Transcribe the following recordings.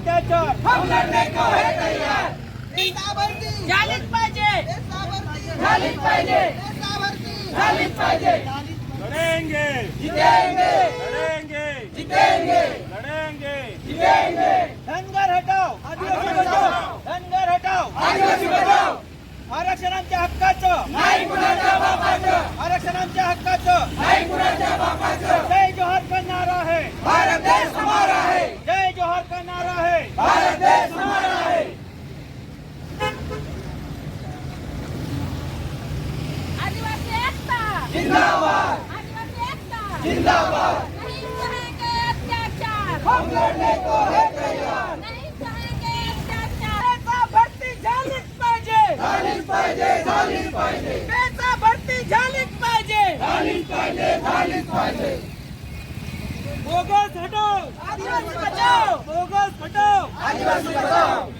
अत्याचार हम लड़ने को है तैयार झालीच पाहिजे. झालीच पाहिजे. झालीच पाहिजे. लढेंगे. जितेंगे. लढेंगे. जितेंगे. लढेंगे. जितेंगे. धनगर हटाव. आदिवासी बचाव. धनगर हटाव. आदिवासी बचाव. आरक्षणांच्या हक्काचं. नाही कुणाच्या बापाचं. आरक्षणांच्या हक्काचं. नाही कुणाच्या बापाचं. जय जोहार का नारा है भारत देश हमारा है का नारा भारत देश हमारा है आदिवासी एकता। जिंदाबाद आदिवासी एकता। जिंदाबाद नहीं सहेंगे अत्याचार। हम लड़ने को है तैयार नहीं सहेंगे अत्याचार। पैसा भरती झालीच पाहिजे। झालीच पाहिजे झालीच पाहिजे। पैसा भरती झालीच पाहिजे। झालीच पाहिजे झालीच पाहिजे। बोगस हटाव। आदिवासी बचाव बोगस हटाव आदिवासी बचाव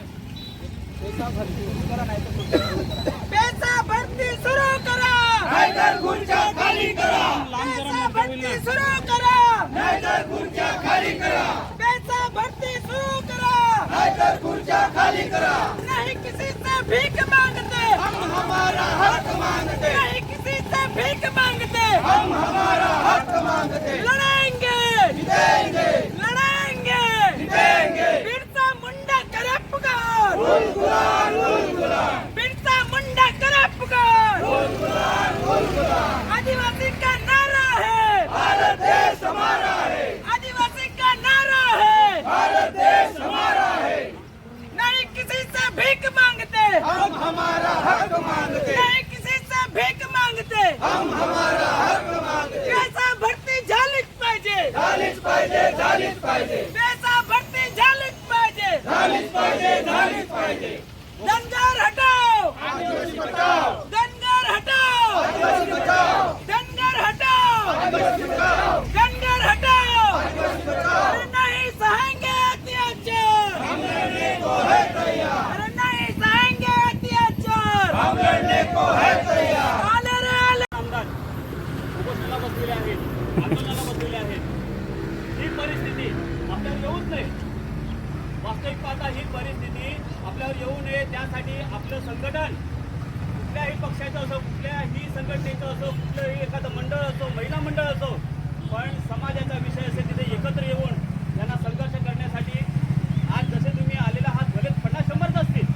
पैसा भरती सुरू करा। नाहीतर खुर्च्या खाली करा। पैसा भरती सुरू करा। नाहीतर खुर्च्या खाली करा। पैसा भरती सुरू करा। नाहीतर खुर्च्या खाली करा। नहीं किसी से भीख मांगते। हम हमारा हक मांगते। नहीं किसी से भीख मांगते। हम हमारा हक मांगते। लड़ेंगे। जितेंगे। लड़ेंगे। जितेंगे। बिरसा मुंडा करे पुकार हमारा हक मांगते। नहीं किसी से भीख मांगते। हम हमारा हक मांगते। पैसा भरती झालीच पाहिजे। झालीच पाहिजे झालीच पाहिजे। पैसा भरती झालीच पाहिजे। झालीच पाहिजे झालीच पाहिजे। धनगर हटाओ। आदिवासी बचाओ धनगर हटाओ आदिवासी बचाओ धनगर हटाओ आदिवासी बचाओ धनगर हटाओ आदिवासी बचाओ अरे नहीं सहेंगे अत्याचार हम लड़ने को है तैयार अरे नहीं सहेंगे अत्याचार हम लड़ने को है तैयार आले रे आले आमदार उपोषणाला बसलेले आहेत आंदोलनाला बसलेले आहेत ही परिस्थिती आपल्यावर येऊच नये वास्तविकता पाहता ही परिस्थिती आपल्यावर येऊ नये त्यासाठी आपलं संघटन कुठल्याही पक्षाचं असो कुठल्याही संघटनेचं असो कुठलंही एखादं मंडळ असो महिला मंडळ असो पण समाजाचा विषय असेल तिथे एकत्र येऊन त्यांना संघर्ष करण्यासाठी आज जसे तुम्ही आलेला आहात भले पन्नास शंभरच असतील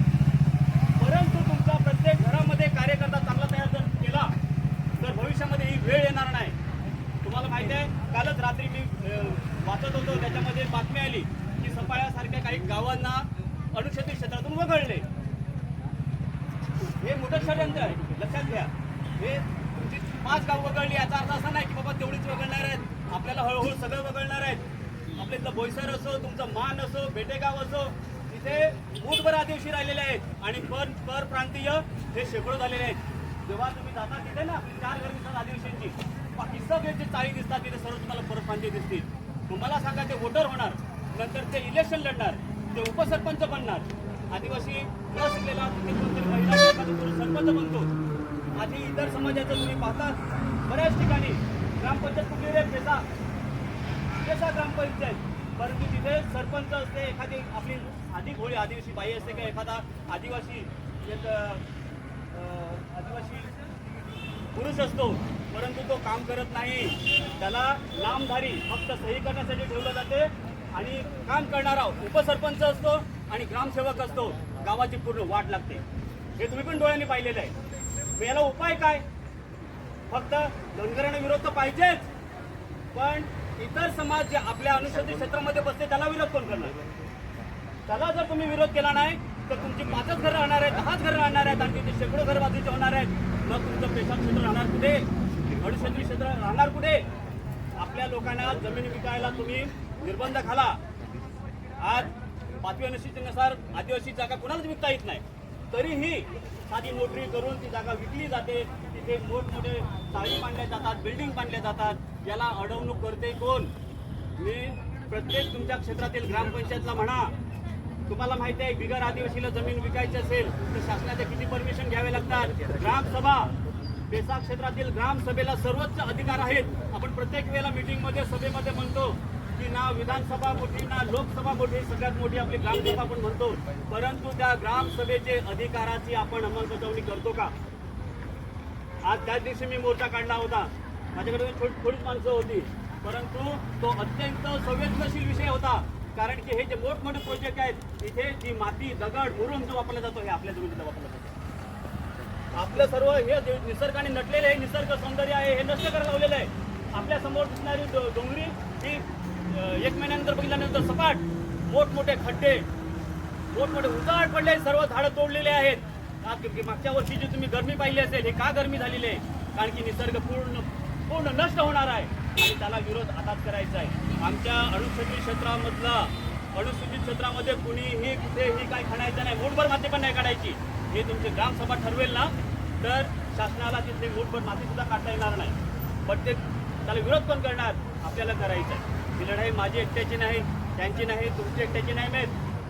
परंतु तुमचा प्रत्येक घरामध्ये कार्यकर्ता चांगला तयार जर केला तर भविष्यामध्ये ही वेळ येणार नाही. तुम्हाला माहिती आहे कालच रात्री मी वाचत होतो त्याच्यामध्ये बातमी आली. काही गावांना अणुक्षेत्र क्षेत्रातून वगळले. हे मोठं षडयंत्र आहे. लक्षात घ्या. हे तुमची पाच गाव वगळली याचा अर्थ असा नाही की बाबा तेवढीच वगळणार आहेत. आपल्याला हळूहळू सगळं वगळणार आहेत. आपले इथलं बोईसर असो तुमचं मान असो बेटेगाव असो तिथे मूठभर आदिवासी राहिलेले आहेत. आणि पर पर प्रांतीय हे शेकडो झालेले आहेत. जेव्हा तुम्ही जाता तिथे ना चार घर दिसतात आदिवासींची. बाकी सगळ्याचे चाळी दिसतात तिथे सर्व तुम्हाला पर प्रांतीय दिसतील. तुम्हाला सांगा ते वोटर होणार. नंतर ते इलेक्शन लढणार ते उपसरपंच बनणार. आदिवासी न शिकलेला तिथे कोणतरी महिला पुरुष सरपंच बनतो आधी इतर समाजाचं तुम्ही पाहतात बऱ्याच ठिकाणी ग्रामपंचायत कुठली रे? पेसा पेसा ग्रामपंचायत परंतु तिथे सरपंच असते एखादी आपली आधी भोळी आदिवासी बाई असते का एखादा आदिवासी एक आदिवासी पुरुष असतो परंतु तो काम करत नाही. त्याला नामधारी फक्त सही करण्यासाठी ठेवलं जाते. आणि काम करणारा उपसरपंच असतो आणि ग्रामसेवक असतो. गावाची पूर्ण वाट लागते. हे तुम्ही पण डोळ्यांनी पाहिलेलं आहे. याला उपाय काय? फक्त धनगरांना विरोध तर पाहिजेच. पण इतर समाज जे आपल्या अनुसूचित क्षेत्रामध्ये बसते त्याला विरोध कोण करणार? त्याला जर तुम्ही विरोध केला नाही तर तुमची पाचच घरं राहणार आहेत दहाच घरं राहणार आहेत आणि तिथे शेकडो घर बाजूचे होणार आहेत. मग तुमचं पेशा क्षेत्र राहणार कुठे? अनुसूचित क्षेत्र राहणार कुठे? आपल्या लोकांना जमीन विकायला तुम्ही निर्बंधाखाला आज पाचवी अनुसूचीनुसार आदिवासी जागा कोणालाच विकता येत नाही. तरीही साधी नोटरी करून ती जागा विकली जाते. तिथे मोठमोठे चाळी बांधल्या जातात बिल्डिंग बांधल्या जातात. याला अडवणूक करते कोण? मी प्रत्येक तुमच्या क्षेत्रातील ग्रामपंचायतला म्हणा. तुम्हाला माहिती आहे बिगर आदिवासीला जमीन विकायची असेल तर शासनाचे किती परमिशन घ्यावे लागतात? ग्रामसभा. पेसा क्षेत्रातील ग्रामसभेला सर्वोच्च अधिकार आहेत. आपण प्रत्येक वेळेला मीटिंगमध्ये सभेमध्ये म्हणतो की ना विधानसभा मोठी ना लोकसभा मोठी सगळ्यात मोठी आपली ग्रामसभा आपण म्हणतो. परंतु त्या ग्रामसभेचे अधिकाराची आपण अंमलबजावणी करतो का? आज त्याच दिवशी मी मोर्चा काढला होता. माझ्याकडे थोडी थोडीच माणसं होती. परंतु तो अत्यंत संवेदनशील विषय होता. कारण की हे जे मोठमोठे प्रोजेक्ट आहेत इथे जी माती दगड मुरुम जो वापरला जातो हे आपल्या जमिनीचा वापरला जातो. आपलं सर्व हे निसर्गाने नटलेलं हे निसर्ग सौंदर्य आहे हे नष्ट करायला लावलेलं आहे. आपल्यासमोर दिसणारी डोंगरी ही एक महिन्यानंतर बघितल्यानंतर सपाट मोठमोठे खड्डे मोठमोठे उजाड पडले सर्व झाडं तोडलेले आहेत. की- मागच्या वर्षी जी तुम्ही गरमी पाहिली असेल हे का गरमी झालेली आहे? कारण की निसर्ग पूर्ण पूर्ण नष्ट होणार आहे. आणि त्याला विरोध आताच करायचा आहे. आमच्या अनुसूचित क्षेत्रामधला अनुसूचित क्षेत्रामध्ये कुणीही कुठेही काय खणायचं नाही. मूठभर माती पण नाही काढायची. हे तुमची ग्रामसभा ठरवेल ना? तर शासनाला तिथली मूठभर माती सुद्धा काढता येणार नाही. पण ते त्याला विरोध पण करणार आपल्याला करायचं आहे. ही लढाई माझी एकट्याची नाही त्यांची नाही तुमची एकट्याची नाही मेत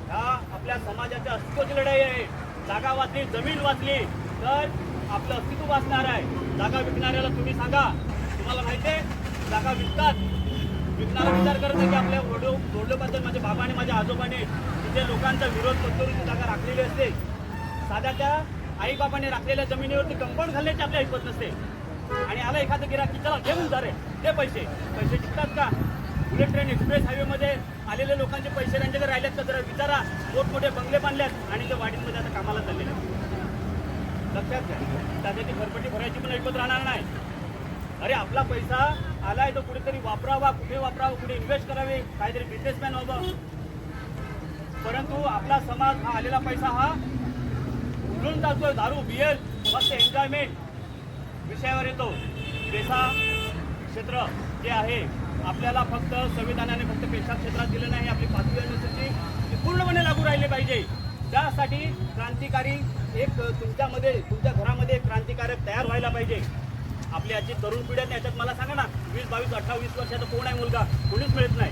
ह्या आपल्या समाजाच्या अस्तित्वाची लढाई आहे. जागा वाचली जमीन वाचली तर आपलं अस्तित्व वाचणार आहे. जागा विकणाऱ्याला तुम्ही सांगा. तुम्हाला माहिती आहे जागा विकतात. विकणारा विचार करत नाही की आपल्या वडो वडिलोबद्दल माझ्या बाबा आणि माझ्या आजोबाने तिथे लोकांचा विरोध पत्करून ती जागा राखलेली असते. साध्या त्या आईबाबाने राखलेल्या जमिनीवरती कंपाऊंड घालण्याची आपल्या ऐकत नसते. आणि आला एखादं गिराकी चला घेऊन जा रे ते पैसे. पैसे टिकतात का? बुलेट ट्रेन एक्सप्रेस हायवेमध्ये आलेल्या लोकांचे पैसे त्यांच्याकडे राहिलेत का जरा विचारा. मोठमोठे बंगले बांधल्यात आणि ते वाडींमध्ये आता कामाला चाललेले लक्षात घ्या. त्यासाठी भरपटी भरायची पण ऐकत राहणार नाही. अरे आपला पैसा आलाय तो कुठेतरी वापरावा कुठे वापरावा कुठे इन्व्हेस्ट करावे काहीतरी बिझनेसमॅन व्हावं परंतु आपला समाज हा आलेला पैसा हा उडून जातोय दारू बियर मस्त एन्जॉयमेंट विषयावर येतो. पेशा क्षेत्र जे आहे आपल्याला फक्त संविधानाने फक्त पेशा क्षेत्रात दिलं नाही आपली पाचवी अनुसूची ती पूर्णपणे लागू राहिली पाहिजे. त्यासाठी क्रांतिकारी एक तुमच्यामध्ये तुमच्या घरामध्ये एक क्रांतिकारक तयार व्हायला पाहिजे. आपली आजची तरुण पिढी आहे त्याच्यात मला सांगा ना वीस बावीस अठरा वीस वर्षाचा कोण आहे मुलगा? कोणीच मिळत नाही.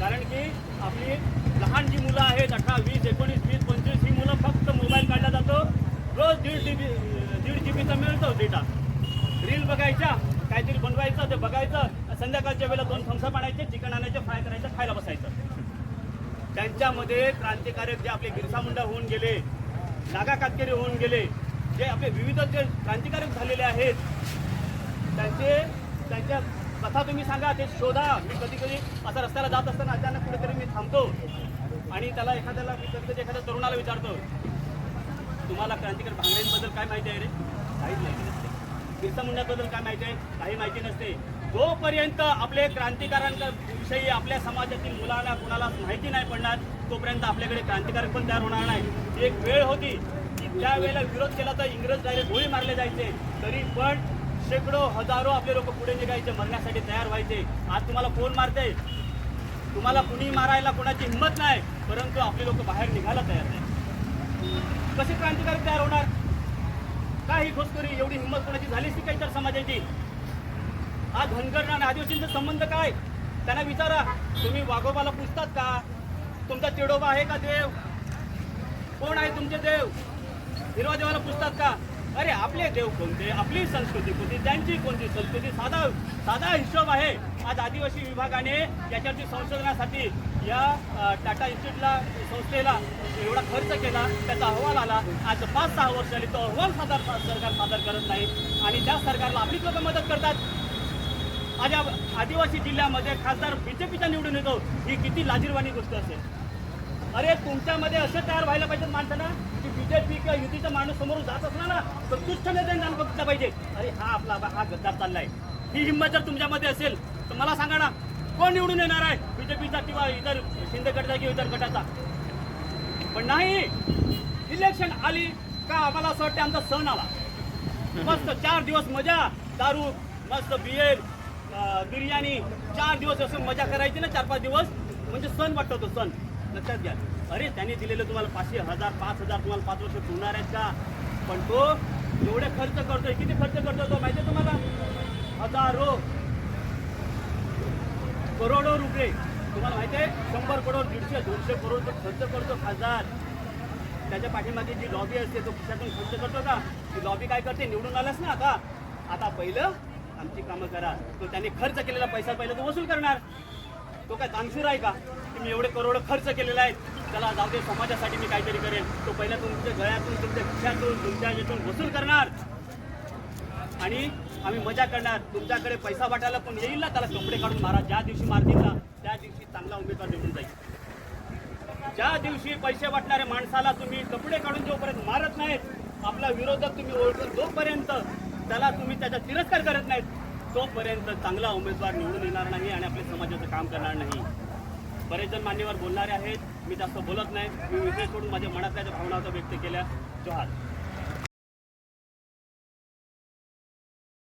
कारण की आपली लहान जी मुलं आहेत अठरा वीस एकोणीस वीस पंचवीस ही मुलं फक्त मोबाईल काढला जातो. रोज दीड जी बी दीड जी बीचा मिळतो डेटा रील बघायच्या काहीतरी बनवायचं ते बघायचं. संध्याकाळच्या वेळेला दोन थम्सअप आणायचे चिकन आणायचे फ्राय करायचं खायला बसायचं. त्यांच्यामध्ये क्रांतिकारक जे आपले बिरसा मुंडा होऊन गेले नागा कातकरी होऊन गेले जे आपले विविध जे क्रांतिकारक झालेले आहेत त्यांचे त्यांच्या कथा तुम्ही सांगा ते शोधा. मी कधी कधी असा रस्त्याला जात असताना अचानक कुठेतरी मी थांबतो आणि त्याला एखाद्याला मी कधी कधी एखाद्या तरुणाला विचारतो तुम्हाला क्रांतिकार भांगड्यांबद्दल काय माहिती आहे रे? काहीच माहिती नसते. बिरसा मुंड्याबद्दल काय माहिती आहे? काही माहिती नसते. जोपर्यंत आपले क्रांतिकारांविषयी आपल्या समाजातील मुलांना कुणाला माहिती नाही पडणार तोपर्यंत आपल्याकडे क्रांतिकारक पण तयार होणार नाही. एक वेळ होती की ज्या वेळेला विरोध केला तर इंग्रज डायरेक्ट गोळी मारले जायचे. तरी पण शेकडो हजारो आपले लोक पुढे निघायचे मरण्यासाठी तयार व्हायचे. आज तुम्हाला कोण मारते? तुम्हाला कुणी मारायला कोणाची हिंमत नाही परंतु आपले लोक बाहेर निघायला तयार नाही कसे क्रांतिकारक तयार होणार? का ही घुसखोरी एवढी हिंमत कोणाची झालीच ती काही तर समाजाची. हा धनगर आणि आदिवासींचा संबंध काय? त्यांना विचारा. तुम्ही वाघोबाला पुजतात का? तुमचा तिडोबा आहे का देव? कोण आहे तुमचे देव? हिरवा देवाला पुजतात का? अरे आपले देव कोणते? आपली संस्कृती कोणती? त्यांची कोणती संस्कृती? साधा साधा हिशोब आहे. आज आदिवासी विभागाने याच्यावरती संशोधनासाठी या टाटा इन्स्टिट्यूटला संस्थेला एवढा खर्च केला. त्याचा अहवाल आला. आज पाच सहा वर्ष झाली. तो अहवाल सादर सरकार सादर करत नाही. आणि त्या सरकारला आपलीच लोक मदत करतात आज आदिवासी जिल्ह्यामध्ये खासदार बीजेपीचा निवडून येतो ही किती लाजीरवाणी गोष्ट असेल. अरे तुमच्यामध्ये असे तयार व्हायला पाहिजेत माणसांना की बीजेपी किंवा युतीचा माणूस समोरून जात असला ना तर तुच्छ नेत्यांना बघितला पाहिजे. अरे हा आपला हा गद्दार चाललाय. ही हिंमत जर तुमच्यामध्ये असेल तर मला सांगा ना कोण निवडून येणार आहे? बीजेपीचा किंवा इतर शिंदे गटाचा किंवा इतर गटाचा. पण नाही इलेक्शन आली का आम्हाला असं वाटतं आमचा सण आला. मस्त चार दिवस मजा दारू मस्त बियर बिर्याणी चार दिवस असं मजा करायची ना चार पाच दिवस? म्हणजे सण वाटतो तो सण. लक्षात घ्या. अरे त्यांनी दिलेलं तुम्हाला पाचशे हजार पाच हजार तुम्हाला पाच वर्ष पुरणार आहेत का? पण तो एवढे खर्च करतोय किती खर्च करतो तो माहिती आहे तुम्हाला? हजारो. करोडो रुपये. तुम्हाला माहिती आहे? शंभर करोड दीडशे दोनशे करोड तो खर्च करतो खासदार. त्याच्या पाठीमागे जी लॉबी असते तो खिशातून खर्च करतो का? ती लॉबी काय करते? निवडून आलास ना आता. आता पहिलं आमची कामं करा. तो त्याने खर्च केलेला पैसा पहिला तो वसूल करणार. तो काय दानशूर आहे का? की मी एवढे करोड खर्च केलेला आहे त्याला जाऊ दे समाजासाठी मी काहीतरी करेन. तो पहिला तुमच्या गळ्यातून तुमच्या खिशातून तुमच्या यातून वसूल करणार. आणि आम्ही मजा करणार. तुमच्याकडे पैसा वाटायला पण येईल ना त्याला कपडे काढून मारा. ज्या दिवशी मारतील ना त्या दिवशी चांगला उमेदवार निवडून जाईल. ज्या दिवशी पैसे वाटणाऱ्या माणसाला तुम्ही कपडे काढून जोपर्यंत मारत नाहीत आपला विरोधक तुम्ही ओळखून जोपर्यंत त्याला तुम्ही त्याचा तिरस्कार करत नाहीत. तोपर्यंत चांगला उमेदवार निवडून येणार नाही आणि आपल्या समाजाचं काम करणार नाही. बरेच जण मान्यवर बोलणारे आहेत. मी जास्त बोलत नाही. मी विषय सोडून माझ्या मनातल्या ज्या भावना व्यक्त केल्या जोहार